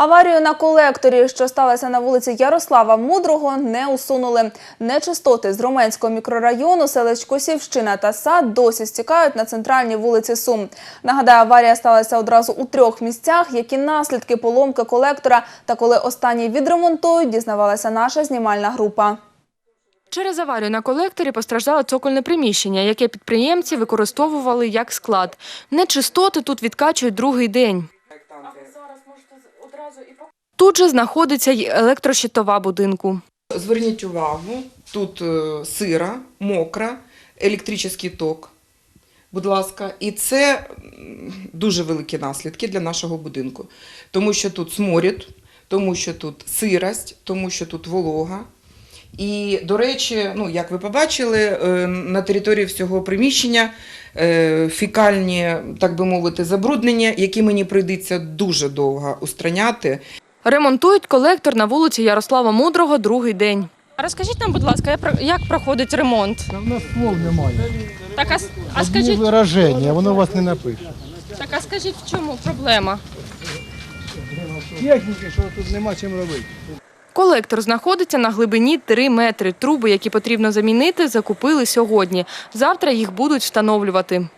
Аварію на колекторі, що сталося на вулиці Ярослава Мудрого, не усунули. Нечистоти з Роменського мікрорайону, селищ Косівщина та Сад досі стікають на центральній вулиці Сум. Нагадаю, аварія сталася одразу у трьох місцях. Які наслідки поломки колектора та коли останній відремонтують, дізнавалася наша знімальна група. Через аварію на колекторі постраждало цокольне приміщення, яке підприємці використовували як склад. Нечистоти тут відкачують другий день. Тут же знаходиться й електрощитова будинку. Зверніть увагу, тут е, сира, мокра, електричний ток. Будь ласка, і це дуже великі наслідки для нашого будинку, тому що тут сморід, тому що тут сирость, тому що тут волога. І, до речі, ну, як ви побачили, е, на території всього приміщення е, фікальні, так би мовити, забруднення, які мені прийдеться дуже довго устраняти. Ремонтують колектор на вулиці Ярослава Мудрого другий день. Розкажіть нам, будь ласка, як проходить ремонт? В нас слов немає. Так, а, а Одні скажіть, вираження, воно вас не напише. так, а скажіть, в чому проблема? Техніки, що тут нема чим робити. Колектор знаходиться на глибині 3 метри. Труби, які потрібно замінити, закупили сьогодні. Завтра їх будуть встановлювати.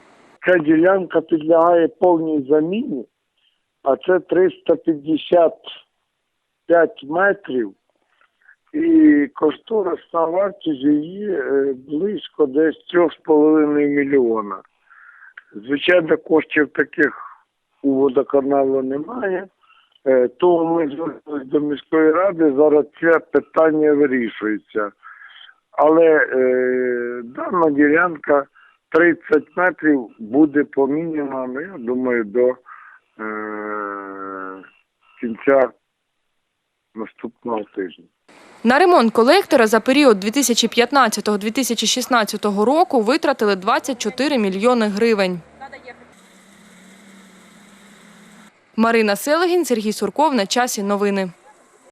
Ця ділянка підлягає повній заміні, а це 355 метрів. І кошторисна вартість її е, близько десь 3,5 мільйона. Звичайно, коштів таких у водоканалу немає. Е, Тому ми звернулися до міської ради, зараз це питання вирішується. Але е, дана ділянка 30 метрів буде по мінімуму, я думаю, до е, кінця наступного тижня. На ремонт колектора за період 2015-2016 року витратили 24 мільйони гривень. Марина Селегін, Сергій Сурков. На часі новини.